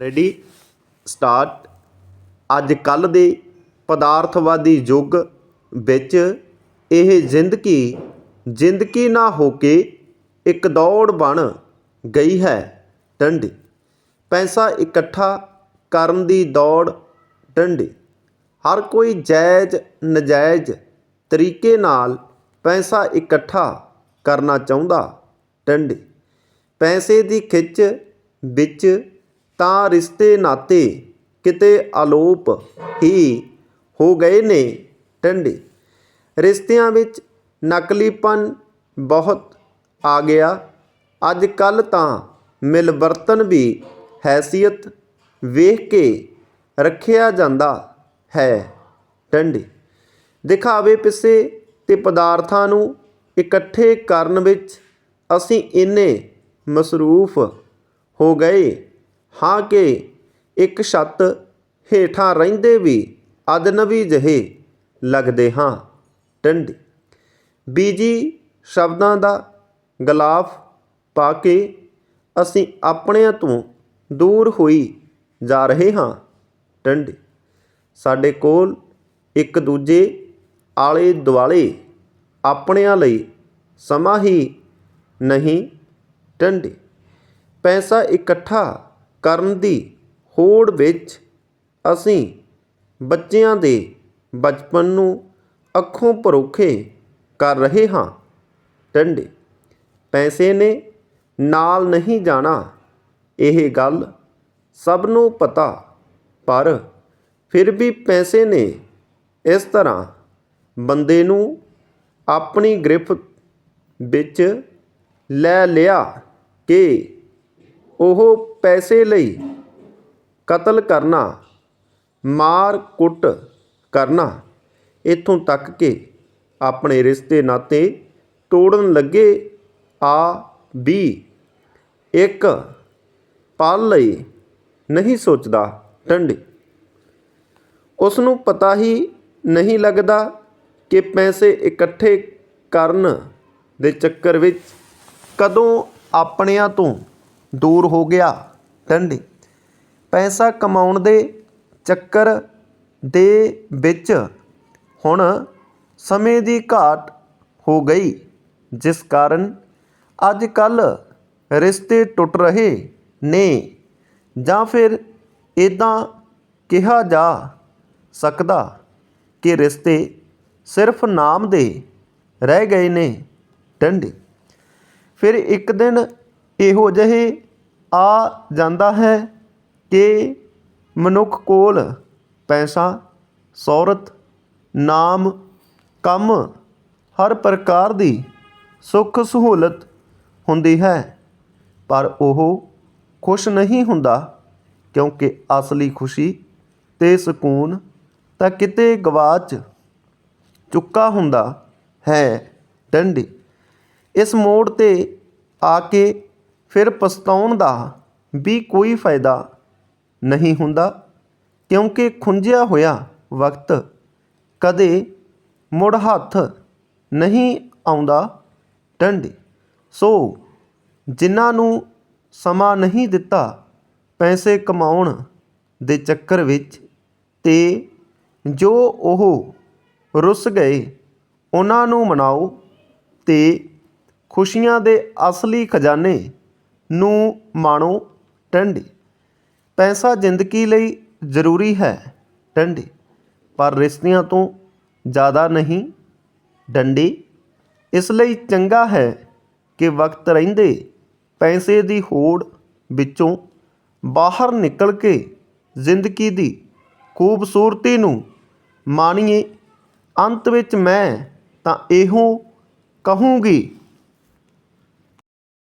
Ready start ਅੱਜ ਕੱਲ੍ਹ ਦੇ ਪਦਾਰਥਵਾਦੀ ਯੁੱਗ ਵਿੱਚ ਇਹ ਜ਼ਿੰਦਗੀ ਜ਼ਿੰਦਗੀ ਨਾ ਹੋ ਕੇ ਇੱਕ ਦੌੜ ਬਣ ਗਈ ਹੈ, ਡੰਡੀ। ਪੈਸਾ ਇਕੱਠਾ ਕਰਨ ਦੀ ਦੌੜ, ਡੰਡੀ। ਹਰ ਕੋਈ ਜਾਇਜ਼, ਨਜਾਇਜ਼ ਤਰੀਕੇ ਨਾਲ ਪੈਸਾ ਇਕੱਠਾ ਕਰਨਾ ਚਾਹੁੰਦਾ, ਡੰਡੀ। ਪੈਸੇ ਦੀ ਖਿੱਚ ਵਿੱਚ ਤਾਂ ਰਿਸ਼ਤੇ ਨਾਤੇ ਕਿਤੇ ਅਲੋਪ ਹੀ ਹੋ ਗਏ ਨੇ ਟੰਡੇ। ਰਿਸ਼ਤਿਆਂ ਵਿੱਚ ਨਕਲੀਪਨ ਬਹੁਤ ਆ ਗਿਆ। ਅੱਜ ਕੱਲ੍ਹ ਤਾਂ ਮਿਲਵਰਤਨ ਵੀ ਹੈਸੀਅਤ ਵੇਖ ਕੇ ਰੱਖਿਆ ਜਾਂਦਾ ਹੈ ਟੰਡੇ। ਦਿਖਾਵੇ ਪਿੱਛੇ ਤੇ ਪਦਾਰਥਾਂ ਨੂੰ ਇਕੱਠੇ ਕਰਨ ਵਿੱਚ ਅਸੀਂ ਇੰਨੇ ਮਸਰੂਫ ਹੋ ਗਏ। ਹਾਂ ਕਿ ਇੱਕ ਛੱਤ ਹੇਠਾਂ ਰਹਿੰਦੇ ਵੀ ਅਦਨਵੀ ਜਿਹੇ ਲੱਗਦੇ ਹਾਂ। ਟੰਡੀ। ਬੀਜੀ ਸ਼ਬਦਾਂ ਦਾ ਗਲਾਫ ਪਾ ਕੇ ਅਸੀਂ ਆਪਣਿਆਂ ਤੋਂ ਦੂਰ ਹੋਈ ਜਾ ਰਹੇ ਹਾਂ। ਟੰਡੀ। ਸਾਡੇ ਕੋਲ ਇੱਕ ਦੂਜੇ ਆਲੇ ਦੁਆਲੇ ਆਪਣਿਆਂ ਲਈ ਸਮਾਂ ਹੀ ਨਹੀਂ। ਟੰਡੀ। ਪੈਸਾ ਇਕੱਠਾ ਕਰਨ ਦੀ ਹੋੜ ਵਿੱਚ ਅਸੀਂ ਬੱਚਿਆਂ ਦੇ ਬਚਪਨ ਨੂੰ ਅੱਖੋਂ ਪਰੋਖੇ ਕਰ ਰਹੇ ਹਾਂ। ਟੰਡੇ, ਪੈਸੇ ਨੇ ਨਾਲ ਨਹੀਂ ਜਾਣਾ, ਇਹ ਗੱਲ ਸਭ ਨੂੰ ਪਤਾ, ਪਰ ਫਿਰ ਵੀ ਪੈਸੇ ਨੇ ਇਸ ਤਰ੍ਹਾਂ ਬੰਦੇ ਨੂੰ ਆਪਣੀ ਗ੍ਰਿਫਤ ਵਿੱਚ ਲੈ ਲਿਆ ਕਿ ਉਹ ਪੈਸੇ ਲਈ ਕਤਲ ਕਰਨਾ, ਮਾਰ ਕੁੱਟ ਕਰਨਾ, ਇੱਥੋਂ ਤੱਕ ਕਿ ਆਪਣੇ ਰਿਸ਼ਤੇ ਨਾਤੇ ਤੋੜਨ ਲੱਗੇ ਆ ਵੀ ਇੱਕ ਪਲ ਲਈ ਨਹੀਂ ਸੋਚਦਾ ਟੰਡੀ ਉਸ ਨੂੰ ਪਤਾ ਹੀ ਨਹੀਂ ਲੱਗਦਾ ਕਿ ਪੈਸੇ ਇਕੱਠੇ ਕਰਨ ਦੇ ਚੱਕਰ ਵਿੱਚ ਕਦੋਂ ਆਪਣਿਆਂ ਤੋਂ ਦੂਰ ਹੋ ਗਿਆ। ਡੰਡੀ। ਪੈਸਾ ਕਮਾਉਣ ਦੇ ਚੱਕਰ ਦੇ ਵਿੱਚ ਹੁਣ ਸਮੇਂ ਦੀ ਘਾਟ ਹੋ ਗਈ, ਜਿਸ ਕਾਰਨ ਅੱਜ ਕੱਲ ਰਿਸ਼ਤੇ ਟੁੱਟ ਰਹੇ ਨੇ ਜਾਂ ਫਿਰ ਇਦਾਂ ਕਿਹਾ ਜਾ ਸਕਦਾ ਕਿ ਰਿਸ਼ਤੇ ਸਿਰਫ ਨਾਮ ਦੇ ਰਹਿ ਗਏ ਨੇ ਡੰਡੇ। ਫਿਰ ਇੱਕ ਦਿਨ ਇਹੋ ਜਿਹੇ ਆ ਜਾਂਦਾ ਹੈ ਕਿ ਮਨੁੱਖ ਕੋਲ ਪੈਸਾ ਸ਼ੌਹਰਤ ਨਾਮ, ਕੰਮ ਹਰ ਪ੍ਰਕਾਰ ਦੀ ਸੁੱਖ ਸਹੂਲਤ ਹੁੰਦੀ ਹੈ। ਪਰ ਉਹ ਖੁਸ਼ ਨਹੀਂ ਹੁੰਦਾ ਕਿਉਂਕਿ ਅਸਲੀ ਖੁਸ਼ੀ ਤੇ ਸਕੂਨ ਤਾਂ ਕਿਤੇ ਗਵਾਚ ਚੁੱਕਾ ਹੁੰਦਾ ਹੈ। ਡੰਡੀ ਇਸ ਮੋੜ ਤੇ ਆ ਕੇ ਫਿਰ ਪਛਤਾਉਣ ਦਾ ਵੀ ਕੋਈ ਫਾਇਦਾ ਨਹੀਂ ਹੁੰਦਾ, ਕਿਉਂਕਿ ਖੁੰਝਿਆ ਹੋਇਆ ਵਕਤ ਕਦੇ ਮੁੜ ਹੱਥ ਨਹੀਂ ਆਉਂਦਾ ਡੰਡੀ। ਸੋ ਜਿਨ੍ਹਾਂ ਨੂੰ ਸਮਾਂ ਨਹੀਂ ਦਿੱਤਾ ਪੈਸੇ ਕਮਾਉਣ ਦੇ ਚੱਕਰ ਵਿੱਚ ਤੇ ਜੋ ਉਹ ਰੁੱਸ ਗਏ, ਉਹਨਾਂ ਨੂੰ ਮਨਾਓ ਤੇ ਖੁਸ਼ੀਆਂ ਦੇ ਅਸਲੀ ਖਜ਼ਾਨੇ ਨੂੰ ਮਾਣੋ ਟੰਡੀ। ਪੈਸਾ ਜ਼ਿੰਦਗੀ ਲਈ ਜ਼ਰੂਰੀ ਹੈ ਡੰਡੀ ਪਰ ਰਿਸ਼ਤਿਆਂ ਤੋਂ ਜ਼ਿਆਦਾ ਨਹੀਂ ਡੰਡੀ। ਇਸ ਲਈ ਚੰਗਾ ਹੈ ਕਿ ਵਕਤ ਰਹਿੰਦੇ ਪੈਸੇ ਦੀ ਹੋੜ ਵਿੱਚੋਂ ਬਾਹਰ ਨਿਕਲ ਕੇ ਜ਼ਿੰਦਗੀ ਦੀ ਖੂਬਸੂਰਤੀ ਨੂੰ ਮਾਣੀਏ। ਅੰਤ ਵਿੱਚ ਮੈਂ ਤਾਂ ਇਹੋ ਕਹੂੰਗੀ